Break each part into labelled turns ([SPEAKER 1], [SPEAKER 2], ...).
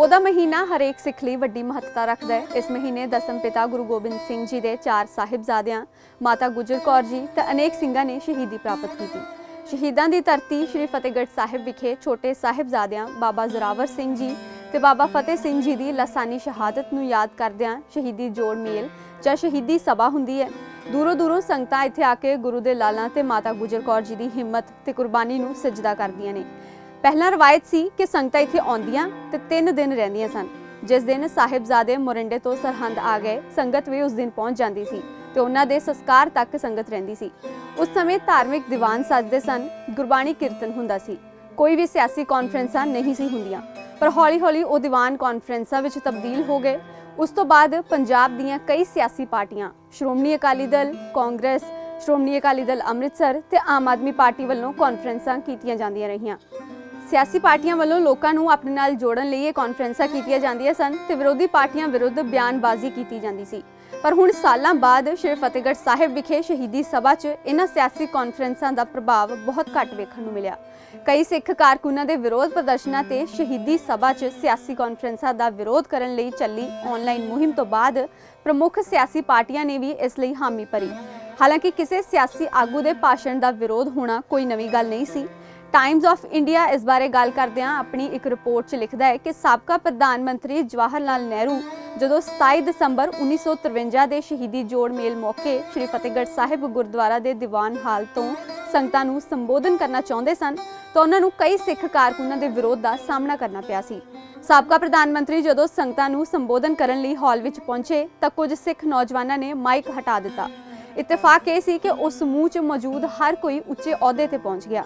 [SPEAKER 1] ਪੋਹ ਦਾ ਮਹੀਨਾ ਹਰੇਕ ਸਿੱਖ ਲਈ ਵੱਡੀ ਮਹੱਤਤਾ ਰੱਖਦਾ ਹੈ। ਇਸ ਮਹੀਨੇ ਦਸਮ ਪਿਤਾ ਗੁਰੂ ਗੋਬਿੰਦ ਸਿੰਘ ਜੀ ਦੇ ਚਾਰ ਸਾਹਿਬਜ਼ਾਦਿਆਂ, ਮਾਤਾ ਗੁਜਰ ਕੌਰ ਜੀ ਤੇ ਅਨੇਕ ਸਿੰਘਾਂ ਨੇ ਸ਼ਹੀਦੀ ਪ੍ਰਾਪਤ ਕੀਤੀ। ਸ਼ਹੀਦਾਂ ਦੀ ਧਰਤੀ ਸ੍ਰੀ ਫਤਿਹਗੜ੍ਹ ਸਾਹਿਬ ਵਿਖੇ ਛੋਟੇ ਸਾਹਿਬਜ਼ਾਦਿਆਂ ਬਾਬਾ ਜ਼ੋਰਾਵਰ ਸਿੰਘ ਜੀ ਤੇ ਬਾਬਾ ਫਤਿਹ ਸਿੰਘ ਜੀ ਦੀ ਲਾਸਾਨੀ ਸ਼ਹਾਦਤ ਨੂੰ ਯਾਦ ਕਰਦਿਆਂ ਸ਼ਹੀਦੀ ਜੋੜ ਮੇਲ ਜਾਂ ਸ਼ਹੀਦੀ ਸਭਾ ਹੁੰਦੀ ਹੈ। ਦੂਰੋਂ ਦੂਰੋਂ ਸੰਗਤਾਂ ਇੱਥੇ ਆ ਕੇ ਗੁਰੂ ਦੇ ਲਾਲਾਂ ਤੇ ਮਾਤਾ ਗੁਜਰ ਕੌਰ ਜੀ ਦੀ ਹਿੰਮਤ ਤੇ ਕੁਰਬਾਨੀ ਨੂੰ ਸਜਦਾ ਕਰਦੀਆਂ ਨੇ। ਪਹਿਲਾਂ ਰਵਾਇਤ ਸੀ ਕਿ ਸੰਗਤਾਂ ਇੱਥੇ ਆਉਂਦੀਆਂ ਤੇ 3 ਦਿਨ ਰਹਿੰਦੀਆਂ ਸਨ। ਜਿਸ ਦਿਨ ਸਾਹਿਬਜ਼ਾਦੇ ਮੋਰਿੰਡੇ ਤੋਂ ਸਰਹੰਦ ਆ ਗਏ, ਸੰਗਤ ਵੀ ਉਸ ਦਿਨ ਪਹੁੰਚ ਜਾਂਦੀ ਸੀ ਤੇ ਉਹਨਾਂ ਦੇ ਸੰਸਕਾਰ ਤੱਕ ਸੰਗਤ ਰਹਿੰਦੀ ਸੀ। ਉਸ ਸਮੇਂ ਧਾਰਮਿਕ ਦੀਵਾਨ ਸਜਦੇ ਸਨ, ਗੁਰਬਾਣੀ ਕੀਰਤਨ ਹੁੰਦਾ ਸੀ। ਕੋਈ ਵੀ ਸਿਆਸੀ ਕਾਨਫਰੰਸਾਂ ਨਹੀਂ ਸੀ ਹੁੰਦੀਆਂ, ਪਰ ਹੌਲੀ-ਹੌਲੀ ਉਹ ਦੀਵਾਨ ਕਾਨਫਰੰਸਾਂ ਵਿੱਚ ਤਬਦੀਲ ਹੋ ਗਏ। ਉਸ ਤੋਂ ਬਾਅਦ ਪੰਜਾਬ ਦੀਆਂ ਕਈ ਸਿਆਸੀ ਪਾਰਟੀਆਂ, ਸ਼੍ਰੋਮਣੀ ਅਕਾਲੀ ਦਲ, ਕਾਂਗਰਸ, ਸ਼੍ਰੋਮਣੀ ਅਕਾਲੀ ਦਲ ਅੰਮ੍ਰਿਤਸਰ ਤੇ ਆਮ ਆਦਮੀ ਪਾਰਟੀ ਵੱਲੋਂ ਕਾਨਫਰੰਸਾਂ ਕੀਤੀਆਂ ਜਾਂਦੀਆਂ ਰਹੀਆਂ। ਸਿਆਸੀ ਪਾਰਟੀਆਂ ਵੱਲੋਂ ਲੋਕਾਂ ਨੂੰ ਆਪਣੇ ਨਾਲ ਜੋੜਨ ਲਈ ਇਹ ਕਾਨਫਰੰਸਾਂ ਕੀਤੀਆਂ ਜਾਂਦੀਆਂ ਸਨ ਤੇ ਵਿਰੋਧੀ ਪਾਰਟੀਆਂ ਵਿਰੁੱਧ ਬਿਆਨਬਾਜ਼ੀ ਕੀਤੀ ਜਾਂਦੀ ਸੀ। ਪਰ ਹੁਣ ਸਾਲਾਂ ਬਾਅਦ ਸ਼੍ਰੀ ਫਤਿਹਗੜ੍ਹ ਸਾਹਿਬ ਵਿਖੇ ਸ਼ਹੀਦੀ ਸਭਾ 'ਚ ਇਹਨਾਂ ਸਿਆਸੀ ਕਾਨਫਰੰਸਾਂ ਦਾ ਪ੍ਰਭਾਵ ਬਹੁਤ ਘੱਟ ਵੇਖਣ ਨੂੰ ਮਿਲਿਆ। ਕਈ ਸਿੱਖ ਕਾਰਕੁਨਾਂ ਦੇ ਵਿਰੋਧ ਪ੍ਰਦਰਸ਼ਨਾਂ ਤੇ ਸ਼ਹੀਦੀ ਸਭਾ 'ਚ ਸਿਆਸੀ ਕਾਨਫਰੰਸਾਂ ਦਾ ਵਿਰੋਧ ਕਰਨ ਲਈ ਚੱਲੀ ਆਨਲਾਈਨ ਮੁਹਿੰਮ ਤੋਂ ਬਾਅਦ ਪ੍ਰਮੁੱਖ ਸਿਆਸੀ ਪਾਰਟੀਆਂ ਨੇ ਵੀ ਇਸ ਲਈ ਹਾਮੀ ਭਰੀ। ਹਾਲਾਂਕਿ ਕਿਸੇ ਸਿਆਸੀ ਆਗੂ ਦੇ ਭਾਸ਼ਣ ਦਾ ਵਿਰੋਧ ਹੋਣਾ ਕੋਈ ਨਵੀਂ ਗੱਲ ਨਹੀਂ ਸੀ। ਟਾਈਮਜ਼ ਆਫ ਇੰਡੀਆ ਇਸ ਬਾਰੇ ਗੱਲ ਕਰਦਿਆਂ ਆਪਣੀ ਇੱਕ ਰਿਪੋਰਟ 'ਚ ਲਿਖਦਾ ਹੈ ਕਿ ਸਾਬਕਾ ਪ੍ਰਧਾਨ ਮੰਤਰੀ ਜਵਾਹਰ ਲਾਲ ਨਹਿਰੂ ਜਦੋਂ 27 ਦਸੰਬਰ 1953 ਦੇ ਸ਼ਹੀਦੀ ਜੋੜ ਮੇਲ ਮੌਕੇ ਸ੍ਰੀ ਫਤਿਹਗੜ੍ਹ ਸਾਹਿਬ ਗੁਰਦੁਆਰਾ ਦੇ ਦੀਵਾਨ ਹਾਲ ਤੋਂ ਸੰਗਤਾਂ ਨੂੰ ਸੰਬੋਧਨ ਕਰਨਾ ਚਾਹੁੰਦੇ ਸਨ, ਤਾਂ ਉਹਨਾਂ ਨੂੰ ਕਈ ਸਿੱਖ ਕਾਰਕੁਨਾਂ ਦੇ ਵਿਰੋਧ ਦਾ ਸਾਹਮਣਾ ਕਰਨਾ ਪਿਆ ਸੀ। ਸਾਬਕਾ ਪ੍ਰਧਾਨ ਮੰਤਰੀ ਜਦੋਂ ਸੰਗਤਾਂ ਨੂੰ ਸੰਬੋਧਨ ਕਰਨ ਲਈ ਹਾਲ ਵਿੱਚ ਪਹੁੰਚੇ, ਤਾਂ ਕੁਝ ਸਿੱਖ ਨੌਜਵਾਨਾਂ ਨੇ ਮਾਈਕ ਹਟਾ ਦਿੱਤਾ। ਇਤਫਾਕ ਇਹ ਸੀ ਕਿ ਉਸ ਸਮੂਹ 'ਚ ਮੌਜੂਦ ਹਰ ਕੋਈ ਉੱਚੇ ਅਹੁਦੇ ਤੇ ਪਹੁੰਚ ਗਿਆ।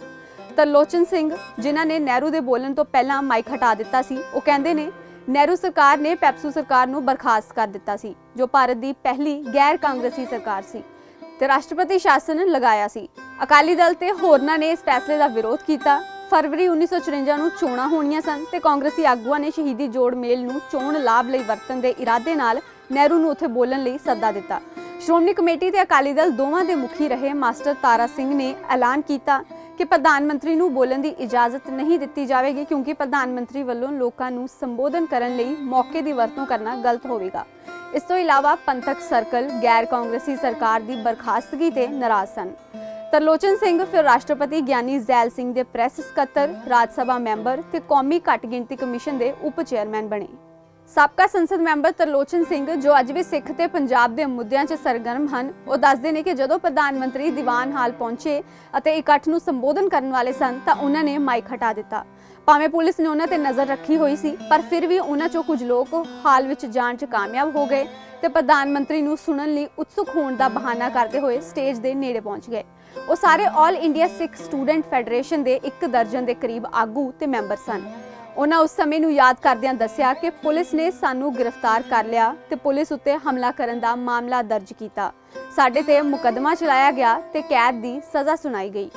[SPEAKER 1] ਤਰਲੋਚਨ ਸਿੰਘ, ਜਿਨ੍ਹਾਂ ਨੇ ਨਹਿਰੂ ਦੇ ਬੋਲਣ ਤੋਂ ਪਹਿਲਾਂ ਮਾਈਕ ਹਟਾ ਦਿੱਤਾ ਸੀ, ਉਹ ਕਹਿੰਦੇ ਨੇ, ਨਹਿਰੂ ਸਰਕਾਰ ਨੇ ਪੈਪਸੂ ਸਰਕਾਰ ਨੂੰ ਬਰਖਾਸਤ ਕਰ ਦਿੱਤਾ ਸੀ, ਜੋ ਭਾਰਤ ਦੀ ਪਹਿਲੀ ਗੈਰ ਕਾਂਗਰਸੀ ਸਰਕਾਰ ਸੀ ਤੇ ਰਾਸ਼ਟਰਪਤੀ ਸ਼ਾਸਨ ਲਗਾਇਆ ਸੀ। ਅਕਾਲੀ ਦਲ ਤੇ ਹੋਰਨਾਂ ਨੇ ਇਸ ਫੈਸਲੇ ਦਾ ਵਿਰੋਧ ਕੀਤਾ। ਫਰਵਰੀ 1954 ਨੂੰ ਚੋਣਾਂ ਹੋਣੀਆਂ ਸਨ ਤੇ ਕਾਂਗਰਸੀ ਆਗੂਆਂ ਨੇ ਸ਼ਹੀਦੀ ਜੋੜ ਮੇਲ ਨੂੰ ਚੋਣ ਲਾਭ ਲਈ ਵਰਤਣ ਦੇ ਇਰਾਦੇ ਨਾਲ ਨਹਿਰੂ ਨੂੰ ਉੱਥੇ ਬੋਲਣ ਲਈ ਸੱਦਾ ਦਿੱਤਾ। ਸ਼੍ਰੋਮਣੀ ਕਮੇਟੀ ਤੇ ਅਕਾਲੀ ਦਲ ਦੋਵਾਂ ਦੇ ਮੁਖੀ ਰਹੇ ਮਾਸਟਰ ਤਾਰਾ ਸਿੰਘ ਨੇ ਐਲਾਨ ਕੀਤਾ ਕਿ ਪ੍ਰਧਾਨ ਮੰਤਰੀ ਨੂੰ ਬੋਲਣ ਦੀ ਇਜਾਜ਼ਤ ਨਹੀਂ ਦਿੱਤੀ ਜਾਵੇਗੀ ਕਿਉਂਕਿ ਪ੍ਰਧਾਨ ਮੰਤਰੀ ਵੱਲੋਂ ਲੋਕਾਂ ਨੂੰ ਸੰਬੋਧਨ ਕਰਨ ਲਈ ਮੌਕੇ ਦੀ ਵਰਤੋਂ ਕਰਨਾ ਗਲਤ ਹੋਵੇਗਾ। ਇਸ ਤੋਂ ਇਲਾਵਾ ਪੰਥਕ ਸਰਕਲ, ਗੈਰ ਕਾਂਗਰਸੀ ਸਰਕਾਰ ਦੀ ਬਰਖਾਸਤਗੀ ਤੇ ਨਾਰਾਜ਼ ਸਨ। ਤਰਲੋਚਨ ਸਿੰਘ, ਫਿਰ ਰਾਸ਼ਟਰਪਤੀ ਗਿਆਨੀ ਜ਼ੈਲ ਸਿੰਘ ਦੇ ਪ੍ਰੈਸ ਸਕੱਤਰ, ਰਾਜ ਸਭਾ ਮੈਂਬਰ ਤੇ ਕੌਮੀ ਘੱਟ ਗਿਣਤੀ ਕਮਿਸ਼ਨ ਦੇ ਉਪ ਚੇਅਰਮੈਨ ਬਣੇ। ਸਾਬਕਾ ਸੰਸਦ ਮੈਂਬਰ ਤਰਲੋਚਨ ਸਿੰਘ ਜੋ ਅੱਜ ਵੀ ਸਿੱਖ ਤੇ ਪੰਜਾਬ ਦੇ ਮੁੱਦਿਆਂ 'ਚ ਸਰਗਰਮ ਹਨ, ਉਹ ਦੱਸਦੇ ਨੇ ਕਿ ਜਦੋਂ ਪ੍ਰਧਾਨ ਮੰਤਰੀ ਦੀਵਾਨ ਹਾਲ ਪਹੁੰਚੇ ਅਤੇ ਇਕੱਠ ਨੂੰ ਸੰਬੋਧਨ ਕਰਨ ਵਾਲੇ ਸਨ ਤਾਂ ਉਹਨਾਂ ਨੇ ਮਾਈਕ ਹਟਾ ਦਿੱਤਾ। ਭਾਵੇਂ ਪੁਲਿਸ ਨੇ ਉਹਨਾਂ ਤੇ ਨਜ਼ਰ ਰੱਖੀ ਹੋਈ ਸੀ, ਪਰ ਫਿਰ ਵੀ ਉਹਨਾਂ 'ਚੋਂ ਕੁਝ ਲੋਕ ਹਾਲ ਵਿੱਚ ਜਾਣ 'ਚ ਕਾਮਯਾਬ ਹੋ ਗਏ ਤੇ ਪ੍ਰਧਾਨ ਮੰਤਰੀ ਨੂੰ ਸੁਣਨ ਲਈ ਉਤਸੁਕ ਹੋਣ ਦਾ ਬਹਾਨਾ ਕਰਦੇ ਹੋਏ ਸਟੇਜ ਦੇ ਨੇੜੇ ਪਹੁੰਚ ਗਏ। ਉਹ ਸਾਰੇ all India Sikh student federation ਦੇ ਇੱਕ ਦਰਜਨ ਦੇ ਕਰੀਬ ਆਗੂ ਤੇ ਮੈਂਬਰ ਸਨ। ਉਹਨਾਂ ਉਸ ਸਮੇਂ ਨੂੰ ਯਾਦ ਕਰਦਿਆਂ ਦੱਸਿਆ ਕਿ ਪੁਲਿਸ ਨੇ ਸਾਨੂੰ ਗ੍ਰਿਫਤਾਰ ਕਰ ਲਿਆ ਤੇ ਪੁਲਿਸ ਉੱਤੇ ਹਮਲਾ ਕਰਨ ਦਾ ਮਾਮਲਾ ਦਰਜ ਕੀਤਾ। ਸਾਡੇ ਤੇ ਮੁਕੱਦਮਾ ਚਲਾਇਆ ਗਿਆ ਤੇ ਕੈਦ ਦੀ ਸਜ਼ਾ ਸੁਣਾਈ ਗਈ।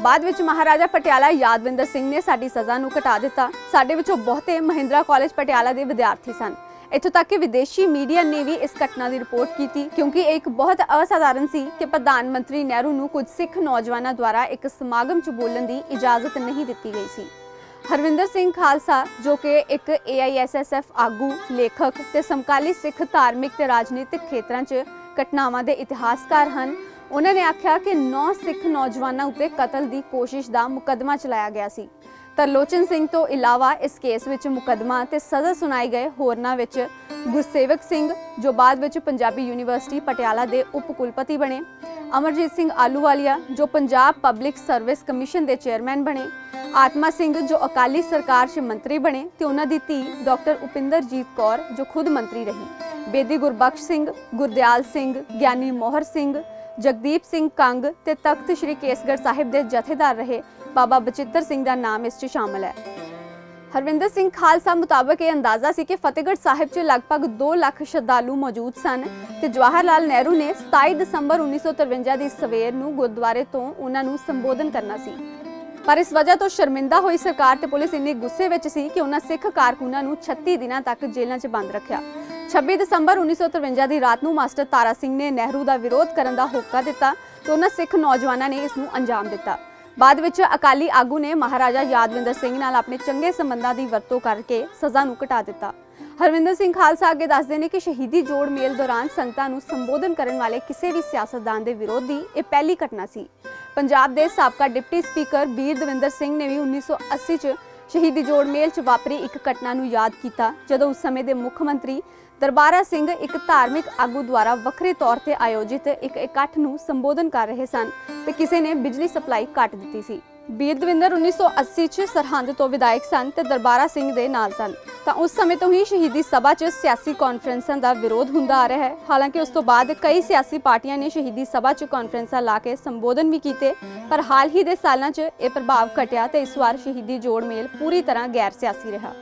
[SPEAKER 1] ਬਾਅਦ ਵਿੱਚ ਮਹਾਰਾਜਾ ਪਟਿਆਲਾ ਯਾਦਵਿੰਦਰ ਸਿੰਘ ਨੇ ਸਾਡੀ ਸਜ਼ਾ ਨੂੰ ਘਟਾ ਦਿੱਤਾ। ਸਾਡੇ ਵਿੱਚੋਂ ਬਹੁਤੇ ਮਹਿੰਦਰਾ ਕਾਲਜ ਪਟਿਆਲਾ ਦੇ ਵਿਦਿਆਰਥੀ ਸਨ। ਇੱਥੋਂ ਤੱਕ ਕਿ ਵਿਦੇਸ਼ੀ ਮੀਡੀਆ ਨੇ ਵੀ ਇਸ ਘਟਨਾ ਦੀ ਰਿਪੋਰਟ ਕੀਤੀ, ਕਿਉਂਕਿ ਇਹ ਇੱਕ ਬਹੁਤ ਅਸਾਧਾਰਨ ਸੀ ਕਿ ਪ੍ਰਧਾਨ ਮੰਤਰੀ ਨਹਿਰੂ ਨੂੰ ਕੁਝ ਸਿੱਖ ਨੌਜਵਾਨਾਂ ਦੁਆਰਾ ਇੱਕ ਸਮਾਗਮ 'ਚ ਬੋਲਣ ਦੀ ਇਜਾਜ਼ਤ ਨਹੀਂ ਦਿੱਤੀ ਗਈ ਸੀ। ਹਰਵਿੰਦਰ ਸਿੰਘ ਖਾਲਸਾ, ਜੋ ਕਿ ਇੱਕ AISSF ਆਗੂ, ਲੇਖਕ ਤੇ ਸਮਕਾਲੀ ਸਿੱਖ, ਧਾਰਮਿਕ ਤੇ ਰਾਜਨੀਤਿਕ ਖੇਤਰਾਂ 'ਚ ਘਟਨਾਵਾਂ ਦੇ ਇਤਿਹਾਸਕਾਰ ਹਨ। ਉਹਨਾਂ ਨੇ ਆਖਿਆ ਕਿ 9 ਸਿੱਖ ਨੌਜਵਾਨਾਂ ਉੱਤੇ ਕਤਲ ਦੀ ਕੋਸ਼ਿਸ਼ ਦਾ ਮੁਕੱਦਮਾ ਚਲਾਇਆ ਗਿਆ ਸੀ। ਤਰਲੋਚਨ ਸਿੰਘ ਤੋਂ ਇਲਾਵਾ ਇਸ ਕੇਸ ਵਿੱਚ ਮੁਕੱਦਮਾ ਤੇ ਸਜ਼ਾ ਸੁਣਾਈ ਗਏ ਹੋਰਨਾਂ ਵਿੱਚ ਗੁਰਸੇਵਕ ਸਿੰਘ, ਜੋ ਬਾਅਦ ਵਿੱਚ ਪੰਜਾਬੀ ਯੂਨੀਵਰਸਿਟੀ ਪਟਿਆਲਾ ਦੇ ਉਪ ਕੁਲਪਤੀ ਬਣੇ। ਅਮਰਜੀਤ ਸਿੰਘ ਆਲੂਵਾਲੀਆ ਜੋ ਪੰਜਾਬ ਪਬਲਿਕ ਸਰਵਿਸ ਕਮਿਸ਼ਨ ਦੇ ਚੇਅਰਮੈਨ ਬਣੇ। ਆਤਮਾ ਸਿੰਘ ਜੋ ਅਕਾਲੀ ਸਰਕਾਰ 'ਚ ਮੰਤਰੀ ਬਣੇ ਤੇ ਉਹਨਾਂ ਦੀ ਧੀ ਡਾਕਟਰ ਉਪਿੰਦਰਜੀਤ ਕੌਰ ਜੋ ਖੁਦ ਮੰਤਰੀ ਰਹੀ। ਬੇਦੀ ਗੁਰਬਖਸ਼ ਸਿੰਘ, ਗੁਰਦਿਆਲ ਸਿੰਘ, ਗਿਆਨੀ ਮੋਹਰ ਸਿੰਘ, ਜਗਦੀਪ ਸਿੰਘ ਕੰਗ ਤੇ ਤਖਤ ਸ੍ਰੀ ਕੇਸਗੜ੍ਹ ਸਾਹਿਬ ਦੇ ਜਥੇਦਾਰ ਰਹੇ ਬਾਬਾ ਬਚਿੱਤਰ ਸਿੰਘ ਦਾ ਨਾਮ ਇਸ 'ਚ ਸ਼ਾਮਲ ਹੈ। ਹਰਵਿੰਦਰ ਸਿੰਘ ਖਾਲਸਾ ਮੁਤਾਬਕ ਇਹ ਅੰਦਾਜ਼ਾ ਸੀ ਕਿ ਫਤਿਹਗੜ੍ਹ ਸਾਹਿਬ 'ਚ ਲਗਭਗ 2 ਲੱਖ ਸ਼ਰਧਾਲੂ ਮੌਜੂਦ ਸਨ ਤੇ ਜਵਾਹਰ ਲਾਲ ਨਹਿਰੂ ਨੇ 27 ਦਸੰਬਰ 1953 ਦੀ ਸਵੇਰ ਨੂੰ ਗੁਰਦੁਆਰੇ ਤੋਂ ਉਹਨਾਂ ਨੂੰ ਸੰਬੋਧਨ ਕਰਨਾ ਸੀ। ਪਰ ਇਸ ਵਜ੍ਹਾ ਤੋਂ ਸ਼ਰਮਿੰਦਾ ਹੋਈ ਸਰਕਾਰ ਤੇ ਪੁਲਿਸ ਇੰਨੇ ਗੁੱਸੇ ਵਿੱਚ ਸੀ ਕਿ ਉਹਨਾਂ ਸਿੱਖ ਕਾਰਕੁਨਾਂ ਨੂੰ 36 ਦਿਨਾਂ ਤੱਕ ਜੇਲ੍ਹਾਂ 'ਚ ਬੰਦ ਰੱਖਿਆ। 26 ਦਸੰਬਰ 1953 ਦੀ ਰਾਤ ਨੂੰ ਮਾਸਟਰ ਤਾਰਾ ਸਿੰਘ ਨੇ ਨਹਿਰੂ ਦਾ ਵਿਰੋਧ ਕਰਨ ਦਾ ਹੋਕਾ ਦਿੱਤਾ ਤੇ ਉਹਨਾਂ ਸਿੱਖ ਨੌਜਵਾਨਾਂ ਨੇ ਇਸ ਨੂੰ ਅੰਜਾਮ ਦਿੱਤਾ। ਬਾਅਦ ਵਿੱਚ ਅਕਾਲੀ ਆਗੂ ਨੇ ਮਹਾਰਾਜਾ ਯਾਦਵਿੰਦਰ ਸਿੰਘ ਨਾਲ ਆਪਣੇ ਚੰਗੇ ਸੰਬੰਧਾਂ ਦੀ ਵਰਤੋਂ ਕਰਕੇ ਸਜ਼ਾ ਨੂੰ ਘਟਾ ਦਿੱਤਾ। ਹਰਵਿੰਦਰ ਸਿੰਘ ਖਾਲਸਾ ਅੱਗੇ ਦੱਸਦੇ ਨੇ ਕਿ ਸ਼ਹੀਦੀ ਜੋੜ ਮੇਲ ਦੌਰਾਨ ਸੰਗਤਾਂ ਨੂੰ ਸੰਬੋਧਨ ਕਰਨ ਵਾਲੇ ਕਿਸੇ ਵੀ ਸਿਆਸਤਦਾਨ ਦੇ ਵਿਰੋਧ ਦੀ ਇਹ ਪਹਿਲੀ ਘਟਨਾ ਸੀ। ਪੰਜਾਬ ਦੇ ਸਾਬਕਾ ਡਿਪਟੀ ਸਪੀਕਰ ਬੀਰ ਦਵਿੰਦਰ ਸਿੰਘ ਨੇ ਵੀ 1980 ਚ ਸ਼ਹੀਦੀ ਜੋੜ ਮੇਲ ਚ ਵਾਪਰੀ ਇੱਕ ਘਟਨਾ ਨੂੰ ਯਾਦ ਕੀਤਾ, ਜਦੋਂ ਉਸ ਸਮੇਂ ਦੇ ਮੁੱਖ ਮੰਤਰੀ ਦਰਬਾਰਾ ਸਿੰਘ ਇੱਕ ਧਾਰਮਿਕ ਆਗੂ ਦੁਆਰਾ ਵੱਖਰੇ ਤੌਰ ਤੇ ਆਯੋਜਿਤ ਇੱਕ ਇਕੱਠ ਨੂੰ ਸੰਬੋਧਨ ਕਰ ਰਹੇ ਸਨ ਤੇ ਕਿਸੇ ਨੇ ਬਿਜਲੀ ਸਪਲਾਈ ਕੱਟ ਦਿੱਤੀ ਸੀ। ਬੀਰ ਦਵਿੰਦਰ 1980 ਚ ਸਰਹੰਦ ਤੋਂ ਵਿਧਾਇਕ ਸਨ ਤੇ ਦਰਬਾਰਾ ਸਿੰਘ ਦੇ ਨਾਲ ਸਨ। ਤਾਂ ਉਸ ਸਮੇਂ ਤੋਂ ਹੀ ਸ਼ਹੀਦੀ ਸਭਾ 'ਚ ਸਿਆਸੀ ਕਾਨਫਰੰਸਾਂ ਦਾ ਵਿਰੋਧ ਹੁੰਦਾ ਆ ਰਿਹਾ ਹੈ। ਹਾਲਾਂਕਿ ਉਸ ਤੋਂ ਬਾਅਦ ਕਈ ਸਿਆਸੀ ਪਾਰਟੀਆਂ ਨੇ ਸ਼ਹੀਦੀ ਸਭਾ 'ਚ ਕਾਨਫਰੰਸਾਂ ਲਾ ਕੇ ਸੰਬੋਧਨ ਵੀ ਕੀਤੇ, ਪਰ ਹਾਲ ਹੀ ਦੇ ਸਾਲਾਂ 'ਚ ਇਹ ਪ੍ਰਭਾਵ ਘਟਿਆ ਤੇ ਇਸ ਵਾਰ ਸ਼ਹੀਦੀ ਜੋੜ ਮੇਲ ਪੂਰੀ ਤਰ੍ਹਾਂ ਗੈਰ ਸਿਆਸੀ ਰਿਹਾ।